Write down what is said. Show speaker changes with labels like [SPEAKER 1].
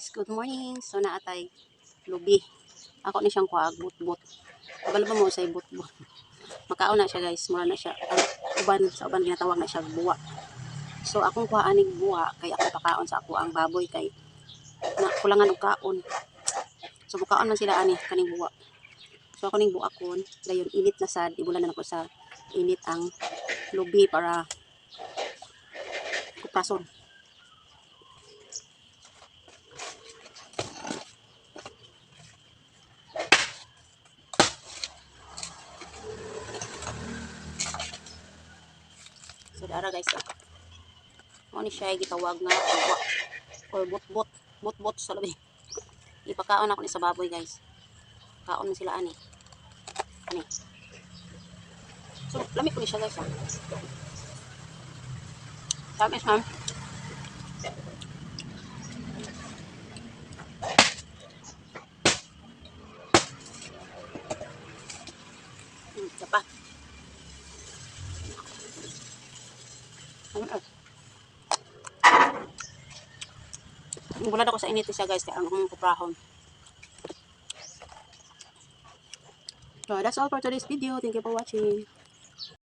[SPEAKER 1] guys, good morning. So naatay lubi. Ako ni siyang kuha but-but. Kabalo ba mo sa but-but. Makaon na siya guys, mura na siya. Uban sa uban ginatawag na siya buwa. So akong kuha aning buwa kay ako pakaon sa ako ang baboy kay na kulangan og kaon. So mukaon man sila ani kaning buwa. So ako ning buwa kon, dayon init na sad, ibulan na ako sa init ang lubi para kuprason. So dara guys. ah. Ni siya gitawag nga buwa or bot-bot, bot-bot sa labi. Ipakaon ako ni sa baboy guys. Kaon na sila ani. Ani. So lami ko ni siya guys. Ah. Tamis ma'am. Bulad ako sa init siya guys kaya ang kuprahon. So that's all for today's video. Thank you for watching.